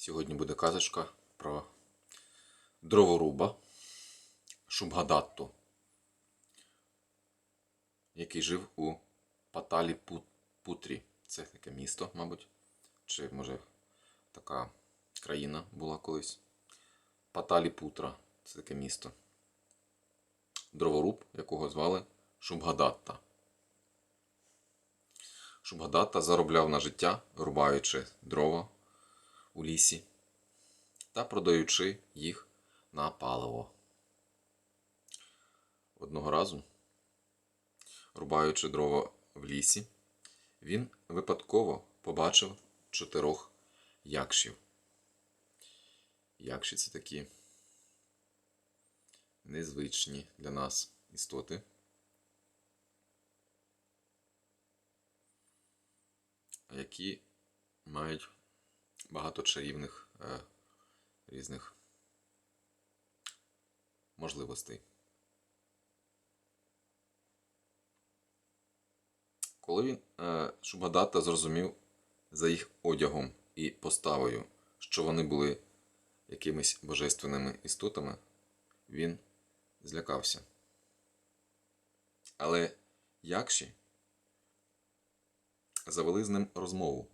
Сьогодні буде казочка про дроворуба Шубгадатту, який жив у Паталі Путрі. Це таке місто, мабуть, чи може така країна була колись. Паталі Путра це таке місто. Дроворуб, якого звали Шубгадатта. Шубгадатта заробляв на життя, рубаючи дрова у лісі та продаючи їх на паливо. Одного разу, рубаючи дрова в лісі, він випадково побачив чотирьох якшів. Якші це такі незвичні для нас істоти. які мають багато чарівних е, різних можливостей. Коли він е, Шубадата зрозумів за їх одягом і поставою, що вони були якимись божественними істотами, він злякався. Але якші завели з ним розмову.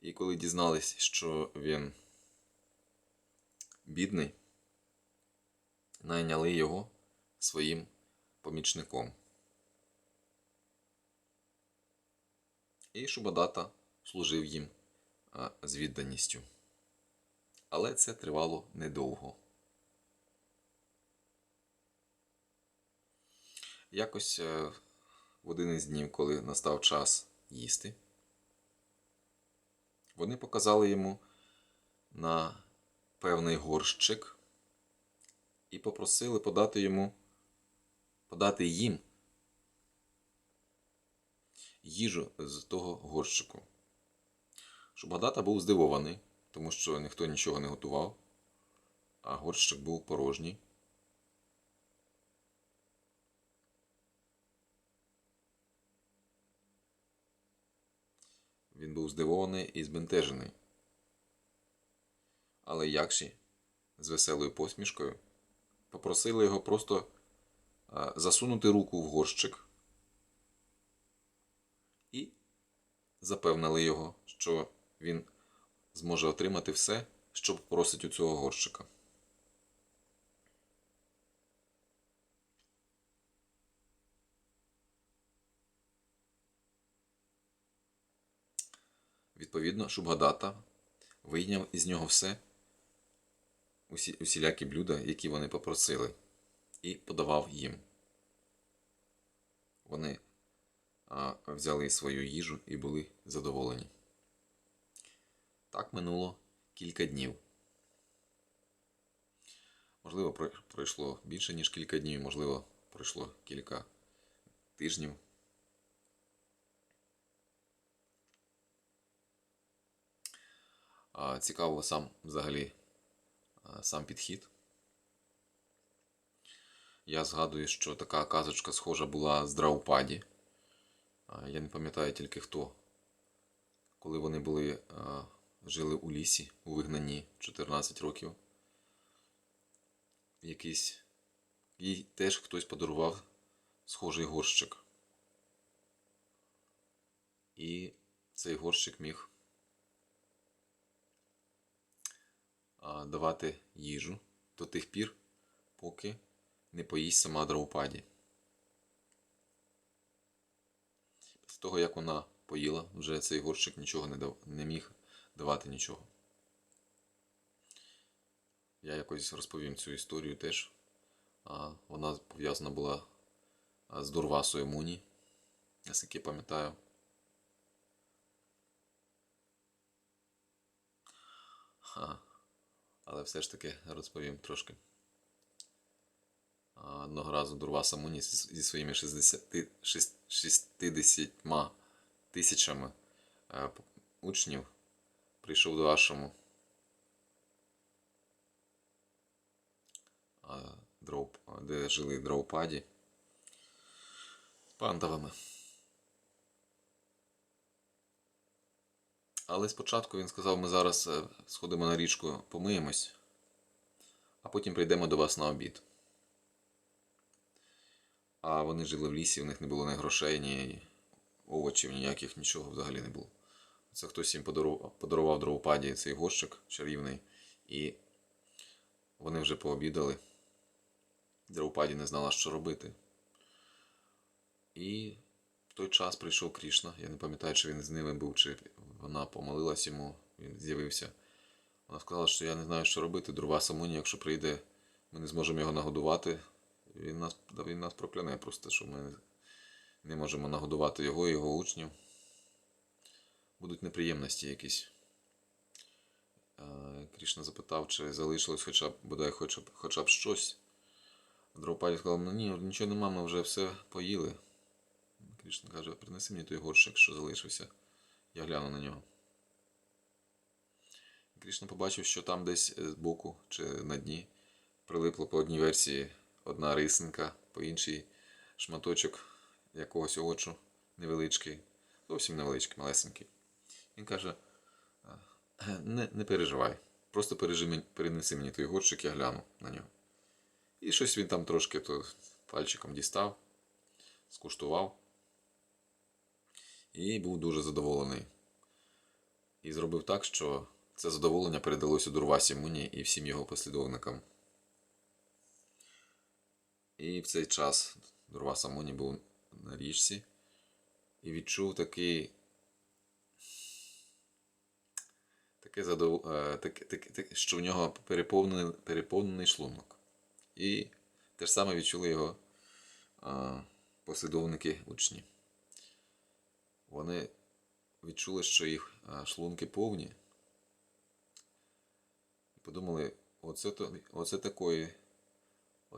І коли дізнались, що він бідний, найняли його своїм помічником. І Шубадата служив їм з відданістю. Але це тривало недовго. Якось е, в один із днів, коли настав час їсти, вони показали йому на певний горщик і попросили подати йому, подати їм їжу з того горщику. Шубадата був здивований, тому що ніхто нічого не готував, а горщик був порожній. Він був здивований і збентежений. Але якші з веселою посмішкою попросили його просто засунути руку в горщик і запевнили його, що він зможе отримати все, що попросить у цього горщика. Відповідно, Шубгадата вийняв із нього все, усі, усілякі блюда, які вони попросили, і подавав їм. Вони а, взяли свою їжу і були задоволені. Так минуло кілька днів. Можливо, пройшло більше, ніж кілька днів, можливо, пройшло кілька тижнів. Цікаво сам взагалі сам підхід. Я згадую, що така казочка схожа була з Драупаді. Я не пам'ятаю тільки хто. Коли вони були, жили у лісі у вигнанні 14 років. Якийсь їй теж хтось подарував схожий горщик. І цей горщик міг а, давати їжу до тих пір, поки не поїсть сама Драупаді. Після того, як вона поїла, вже цей горщик нічого не, дав, не міг давати нічого. Я якось розповім цю історію теж. Вона пов'язана була з Дурвасою Муні, наскільки пам'ятаю. Ха. Але все ж таки розповім трошки. Одного разу Дурваса Муні зі своїми 60, 60 тисячами е, учнів прийшов до Ашому де жили Драупаді пандавами. Але спочатку він сказав, ми зараз е, сходимо на річку, помиємось, а потім прийдемо до вас на обід. А вони жили в лісі, в них не було ні грошей, ні овочів, ніяких, нічого взагалі не було. Це хтось їм подарував, подарував Дровопаді цей горщик чарівний, і вони вже пообідали. Дровопаді не знала, що робити. І в той час прийшов Крішна. Я не пам'ятаю, чи він з ними був, чи вона помолилась йому, він з'явився. Вона сказала, що я не знаю, що робити. Дрова Самуні, якщо прийде, ми не зможемо його нагодувати. Він нас, він нас прокляне просто, що ми не можемо нагодувати його і його учнів. Будуть неприємності якісь. Е, Крішна запитав, чи залишилось хоча б, бодай хоча б, хоча б щось. Дровпаді сказав, ну ні, нічого нема, ми вже все поїли. Крішна каже, принеси мені той горщик, що залишився. Я гляну на нього. Крішна побачив, що там десь е, збоку чи на дні прилипло по одній версії одна рисинка, по іншій шматочок якогось овочу невеличкий, зовсім невеличкий, малесенький. Він каже: «Е, не, не переживай, просто перенеси мені той горщик, я гляну на нього. І щось він там трошки то пальчиком дістав, скуштував. І був дуже задоволений. І зробив так, що це задоволення передалося Дурвасі Муні і всім його послідовникам. І в цей час Дурваса Муні був на річці і відчув такий. Таке задов... е, таке, таке, таке, що в нього переповнений, переповнений шлунок. І те ж саме відчули його а, послідовники учні. Вони відчули, що їх шлунки повні. І подумали, оце, оце такої.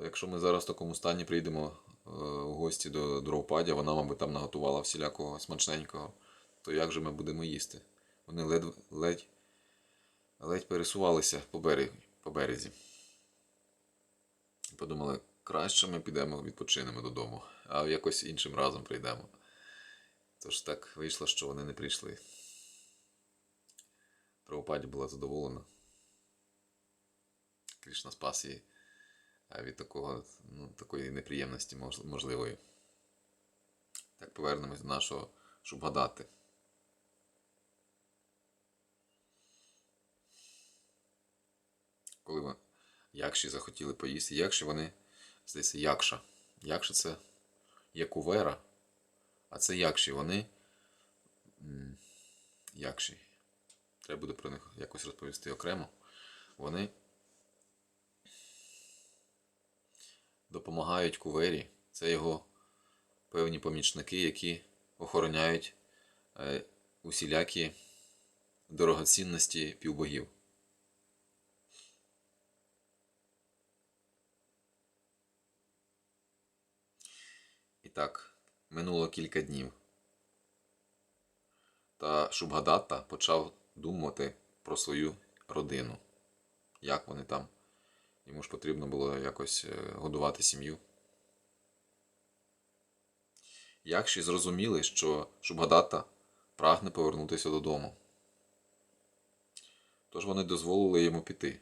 Якщо ми зараз в такому стані прийдемо е, у гості до Дровпадя, вона, мабуть, там наготувала всілякого смачненького, то як же ми будемо їсти? Вони ледь, ледь, ледь пересувалися по, берег, по березі. Подумали, краще ми підемо відпочинемо додому, а якось іншим разом прийдемо. Тож так вийшло, що вони не прийшли. Правопаді була задоволена. Кришна спас її від такого, ну, такої неприємності можливої. Так повернемось до нашого Шубгадати. Коли ви- якші захотіли поїсти, якші вони, здається, якша. Якша це якувера, а це якші. Вони. Якші. Треба буде про них якось розповісти окремо. Вони допомагають кувері. Це його певні помічники, які охороняють е, усілякі дорогоцінності півбогів. І так, минуло кілька днів. Та Шубгадатта почав думати про свою родину. Як вони там? Йому ж потрібно було якось е, годувати сім'ю. Якші зрозуміли, що Шубгадатта прагне повернутися додому. Тож вони дозволили йому піти.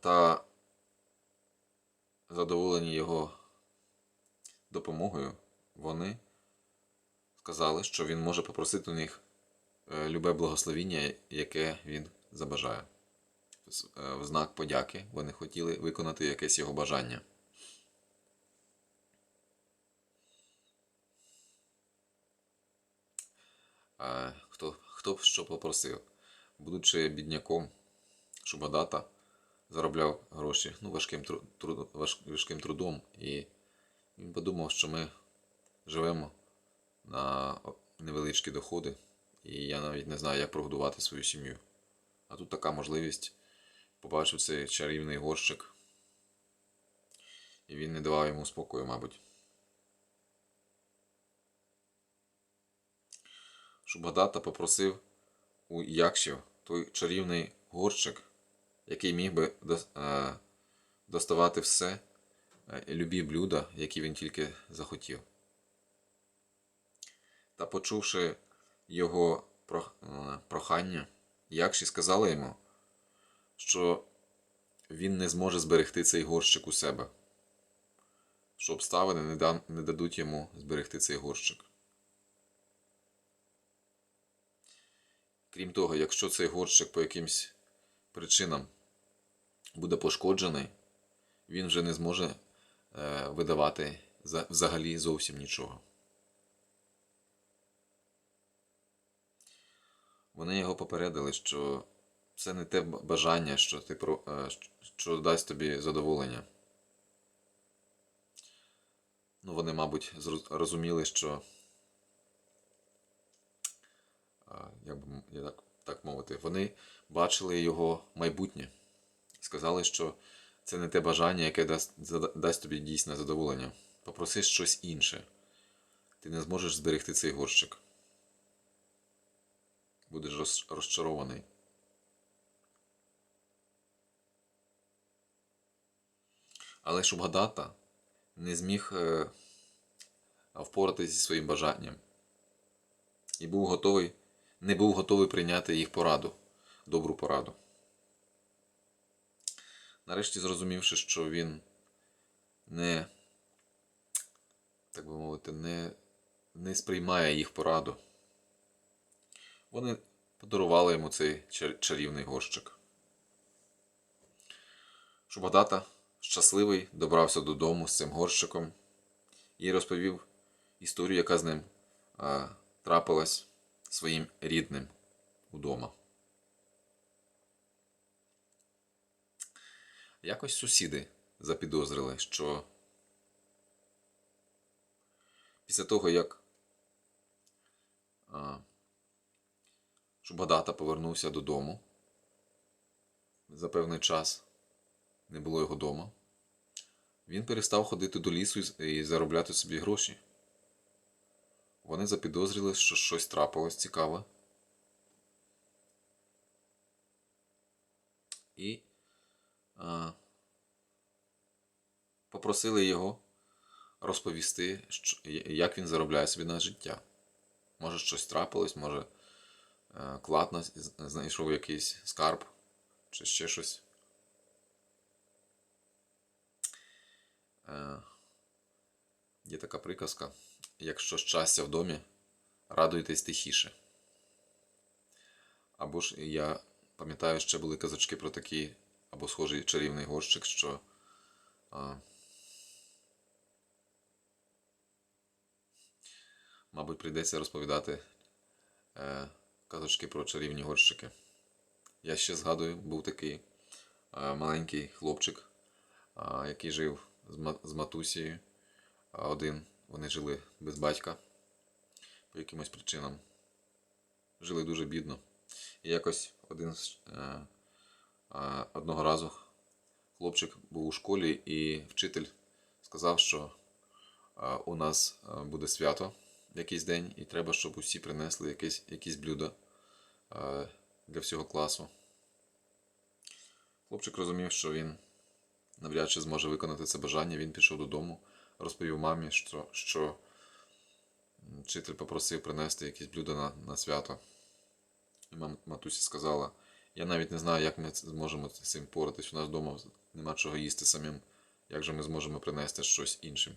Та задоволені його допомогою, вони сказали, що він може попросити у них е, любе благословіння, яке він забажає. Е, В знак подяки вони хотіли виконати якесь його бажання. Хто, хто б що попросив? Будучи бідняком, Шубадата заробляв гроші ну, важким, важким трудом. І він подумав, що ми живемо на невеличкі доходи, і я навіть не знаю, як прогодувати свою сім'ю. А тут така можливість. Побачив цей чарівний горщик. І він не давав йому спокою, мабуть. Шубадата попросив у Якшів той чарівний горщик, який міг би е, доставати все, любі блюда, які він тільки захотів. Та почувши, його е, прохання, Якші сказала йому, що він не зможе зберегти цей горщик у себе, що обставини не, дадуть йому зберегти цей горщик. Крім того, якщо цей горщик по якимсь причинам буде пошкоджений, він вже не зможе е, видавати взагалі зовсім нічого. Вони його попередили, що це не те бажання, що, ти про, е, що дасть тобі задоволення. Ну, вони, мабуть, зроз- розуміли, що. а, Як би я так, так мовити, вони бачили його майбутнє. Сказали, що це не те бажання, яке дасть, дасть тобі дійсне задоволення. Попроси щось інше. Ти не зможеш зберегти цей горщик. Будеш роз- розчарований. Але Шубгадата не зміг е, впоратися зі своїм бажанням. І був готовий, не був готовий прийняти їх пораду, добру пораду. Нарешті зрозумівши, що він не, так би мовити, не, не сприймає їх пораду, вони подарували йому цей чар- чарівний горщик. Шубадата, щасливий, добрався додому з цим горщиком і розповів історію, яка з ним а, трапилась своїм рідним удома. Якось сусіди запідозрили, що після того, як Шубадата повернувся додому за певний час, не було його вдома, він перестав ходити до лісу і заробляти собі гроші. Вони запідозрили, що щось трапилось цікаве. І попросили його розповісти, як він заробляє собі на життя. Може, щось трапилось, може, е, клад знайшов якийсь скарб чи ще щось. Е, Є така приказка: якщо щастя в домі, радуйтесь тихіше. Або ж я пам'ятаю, ще були казочки про такий або схожий чарівний горщик, що а, мабуть, прийдеться розповідати е, казочки про чарівні горщики. Я ще згадую, був такий е, маленький хлопчик, а, який жив з, з матусією. Один. Вони жили без батька по якимось причинам. Жили дуже бідно. І якось один з, е, е, одного разу хлопчик був у школі, і вчитель сказав, що у нас буде свято якийсь день, і треба, щоб усі принесли якесь, якісь блюда для всього класу. Хлопчик розумів, що він навряд чи зможе виконати це бажання. Він пішов додому, розповів мамі, що, що вчитель попросив принести якісь блюда на, на свято. І мам, матуся сказала: я навіть не знаю, як ми зможемо з цим поратись. У нас вдома нема чого їсти самим. Як же ми зможемо принести щось іншим?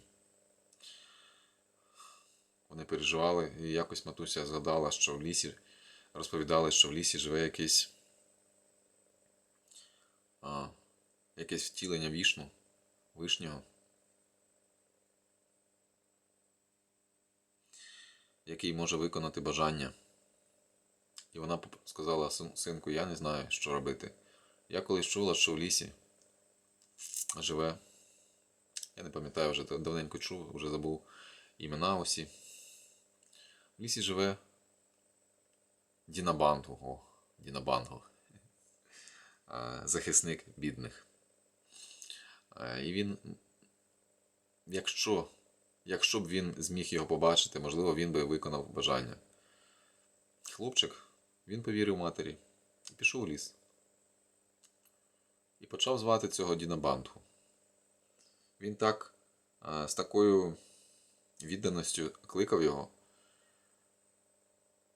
Вони переживали, і якось матуся згадала, що в лісі розповідали, що в лісі живе якийсь а, якесь втілення вішну, вишнього, який може виконати бажання. І вона сказала синку, я не знаю, що робити. Я колись чула, що в лісі живе. Я не пам'ятаю вже давненько чув, вже забув імена усі. В лісі живе Дінабангу. О, Захисник бідних. І він, якщо, якщо б він зміг його побачити, можливо, він би виконав бажання. Хлопчик, він повірив матері і пішов у ліс. І почав звати цього Дінабанту. Він так з такою відданістю кликав його,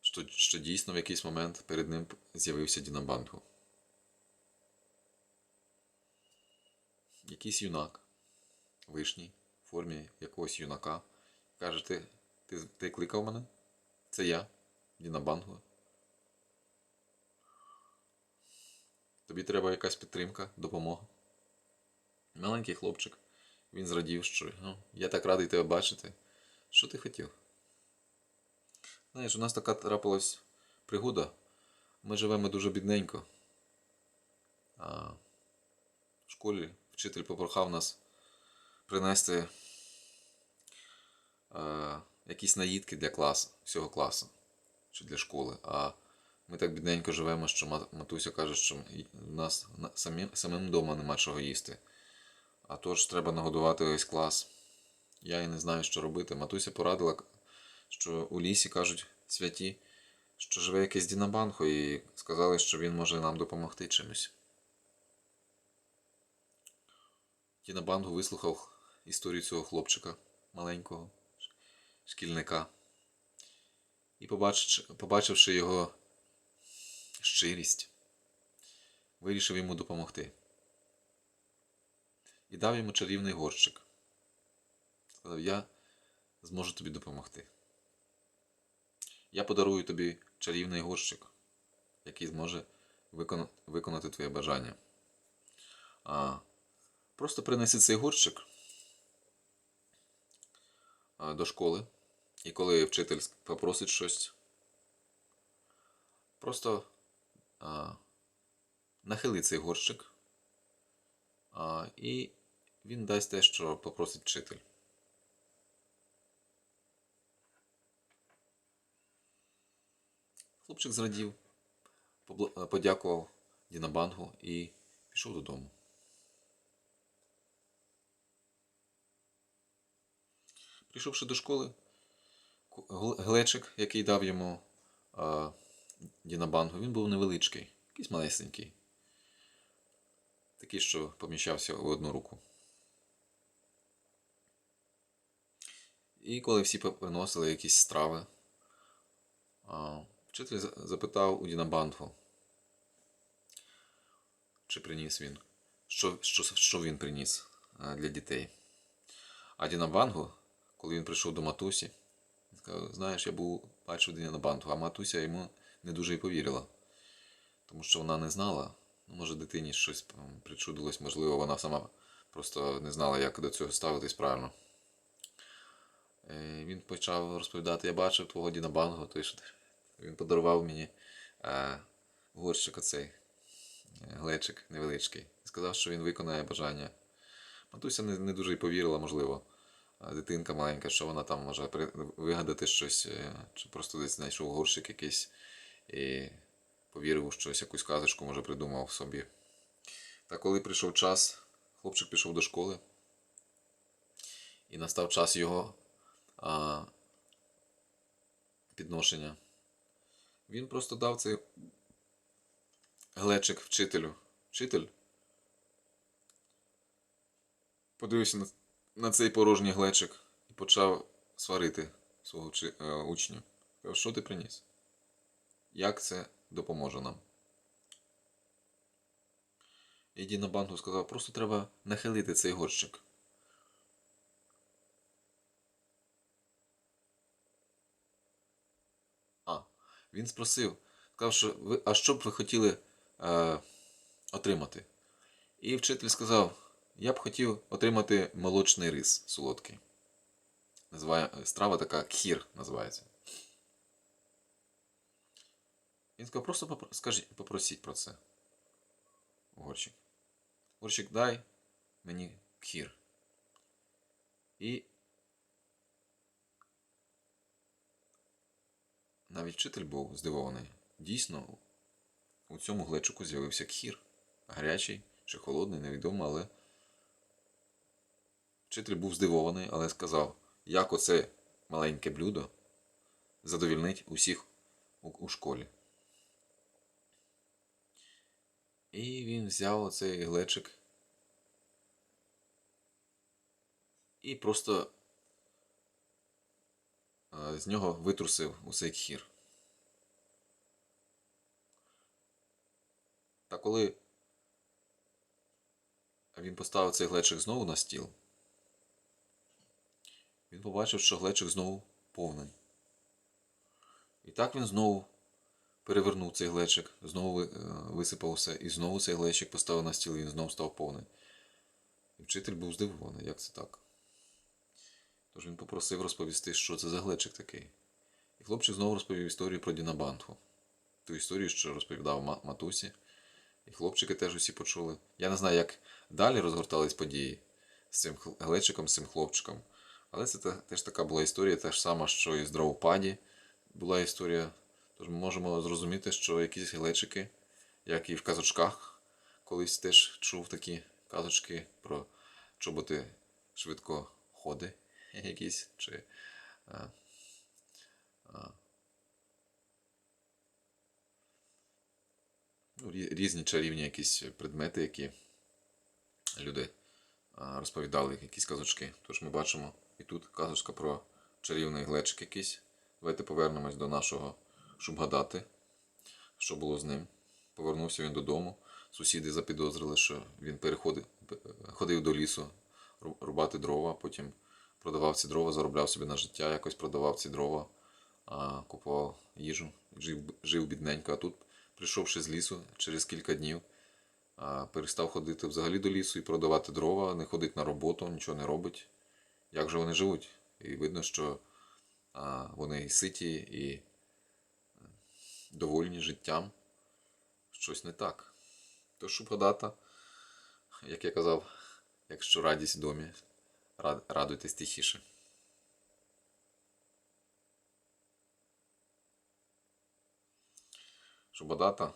що, що дійсно в якийсь момент перед ним з'явився Дінабангу. Якийсь юнак, вишній, в формі якогось юнака, каже, ти, ти, ти кликав мене? Це я, Дінабангу. Тобі треба якась підтримка, допомога. Маленький хлопчик. Він зрадів, що ну, я так радий тебе бачити. Що ти хотів? Знаєш, у нас така трапилась пригода. Ми живемо дуже бідненько. А в школі вчитель попрохав нас принести е, якісь наїдки для класу, всього класу чи для школи. А ми так бідненько живемо, що матуся каже, що в нас на- самі, самим вдома нема чого їсти. А тож треба нагодувати весь клас. Я і не знаю, що робити. Матуся порадила, що у лісі кажуть святі, що живе якийсь Дінабанхо, і сказали, що він може нам допомогти чимось. Дінабангу вислухав історію цього хлопчика маленького шкільника. І побачивши його щирість, вирішив йому допомогти. І дав йому чарівний горщик. Сказав, я зможу тобі допомогти. Я подарую тобі чарівний горщик, який зможе викона- виконати твоє бажання. А, просто принеси цей горщик до школи. І коли вчитель попросить щось, просто а, нахили цей горщик, а, і він дасть те, що попросить вчитель. Хлопчик зрадів, е, подякував Дінабангу і пішов додому. Прийшовши до школи, глечик, який дав йому Дінабангу, він був невеличкий, якийсь малесенький. Такий, що поміщався у одну руку. І коли всі приносили якісь страви, вчитель запитав у Дінабангу, чи приніс він, що, що, що він приніс для дітей. А Дінабангу, коли він прийшов до матусі, він сказав, знаєш, я був бачив Дінабангу, а матуся йому не дуже й повірила. Тому що вона не знала, ну, може, дитині щось причудилось, можливо, вона сама просто не знала, як до цього ставитись правильно. Е, Він почав розповідати, я бачив твого Діна Банго, той, що він подарував мені е, горщик оцей, е, глечик невеличкий. Сказав, що він виконає бажання. Матуся не, не дуже й повірила, можливо. Дитинка маленька, що вона там може вигадати щось, е, чи просто десь знайшов горщик якийсь і повірив у щось, якусь казочку, може, придумав собі. Та коли прийшов час, хлопчик пішов до школи, і настав час його а, підношення. Він просто дав цей глечик вчителю. Вчитель подивився на, на цей порожній глечик і почав сварити свого е. Сказав, що ти приніс? Як це допоможе нам? І Діна Бангу сказав, просто треба нахилити цей горщик. А, він спросив, сказав, що ви, а що б ви хотіли е, отримати? І вчитель сказав, я б хотів отримати молочний рис солодкий. Називає, страва така кхір називається. Він сказав, просто попро- скажіть, попросіть про це. Горщик. Горщик дай мені кхір. І навіть вчитель був здивований. Дійсно, у цьому глечику з'явився кхір. Гарячий чи холодний, невідомо, але вчитель був здивований, але сказав, як оце маленьке блюдо задовільнить усіх у школі. І він взяв оцей глечик і просто е, з нього витрусив уцей кхір. Та коли він поставив цей глечик знову на стіл, він побачив, що глечик знову повний. І так він знову перевернув цей глечик, знову е, висипав усе, і знову цей глечик поставив на стіл, і він знову став повний. І вчитель був здивований, як це так. Тож він попросив розповісти, що це за глечик такий. І хлопчик знову розповів історію про Дінабантху. Ту історію, що розповідав матусі. І хлопчики теж усі почули. Я не знаю, як далі розгортались події з цим глечиком, з цим хлопчиком. Але це теж така була історія, та ж сама, що і з Драупаді була історія. Тож ми можемо зрозуміти, що якісь глечики, як і в казочках, колись теж чув такі казочки про чоботи швидкоходи якісь, чи а, а, ну, різні чарівні якісь предмети, які люди розповідали, якісь казочки. Тож ми бачимо і тут казочка про чарівний глечик якийсь. Давайте повернемось до нашого Шубгадати, що було з ним. Повернувся він додому. Сусіди запідозрили, що він переходив, ходив до лісу рубати дрова, потім продавав ці дрова, заробляв собі на життя, якось продавав ці дрова, купував їжу, жив, жив бідненько. А тут, прийшовши з лісу через кілька днів, перестав ходити взагалі до лісу і продавати дрова, не ходить на роботу, нічого не робить. Як же вони живуть? І видно, що вони і ситі, і довольні життям. Щось не так. Тож Шубгадата, як я казав, якщо радість в домі, радуйтесь тихіше. Шубадата.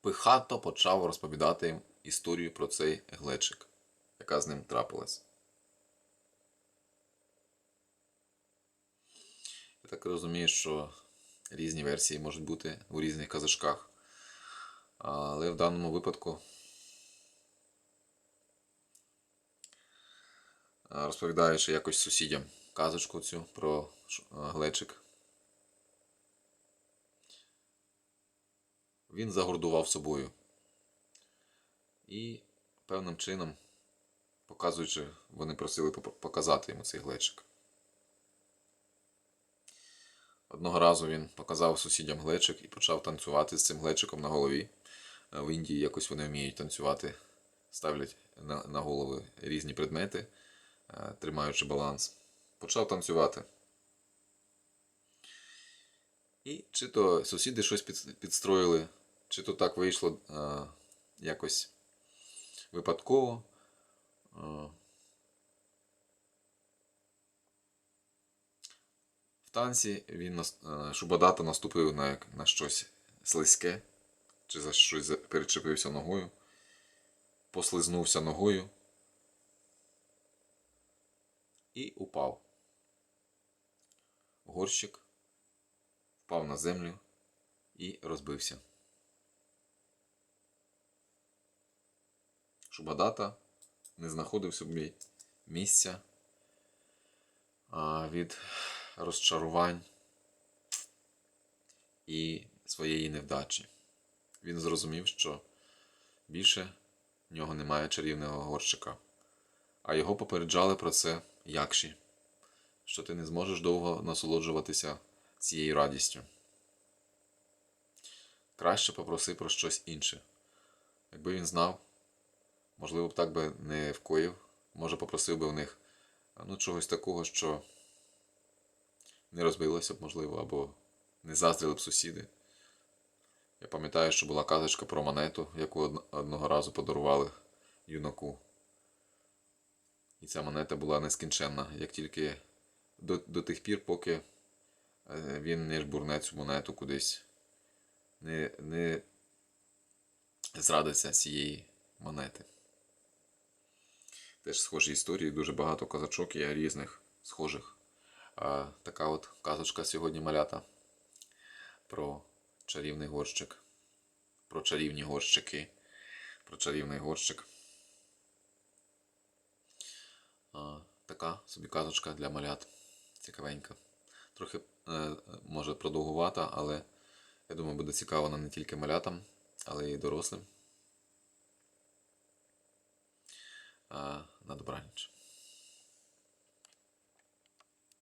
Пихато почав розповідати їм історію про цей глечик, яка з ним трапилась. Так розумію, що різні версії можуть бути у різних казачках. Але в даному випадку а, розповідаючи якось сусідям казочку цю про глечик. Він загордував собою. І певним чином, показуючи, вони просили показати йому цей глечик. Одного разу він показав сусідям глечик і почав танцювати з цим глечиком на голові. Е, В Індії якось вони вміють танцювати, ставлять на, голови різні предмети, е, тримаючи баланс. Почав танцювати. І чи то сусіди щось під, підстроїли, чи то так вийшло е, якось випадково. Е, В танці він е, Шубадата наступив на, на щось слизьке, чи за щось перечепився ногою, послизнувся ногою і упав. Горщик впав на землю і розбився. Шубадата не знаходив собі місця від розчарувань і своєї невдачі. Він зрозумів, що більше в нього немає чарівного горщика, а його попереджали про це якші, що ти не зможеш довго насолоджуватися цією радістю. Краще попроси про щось інше. Якби він знав, можливо б так би не вкоїв, може попросив би в них ну, чогось такого, що не розбилося б, можливо, або не заздрили б сусіди. Я пам'ятаю, що була казочка про монету, яку одного разу подарували юнаку. І ця монета була нескінченна, як тільки до, до тих пір, поки е, він не жбурне цю монету кудись, не, не зрадиться цієї монети. Теж схожі історії, дуже багато казачок є різних схожих. Така от казочка сьогодні малята про чарівний горщик, про чарівні горщики, про чарівний горщик. Така собі казочка для малят. Цікавенька. Трохи е, може продовгувата, але я думаю, буде цікаво не тільки малятам, але й дорослим. На добраніч.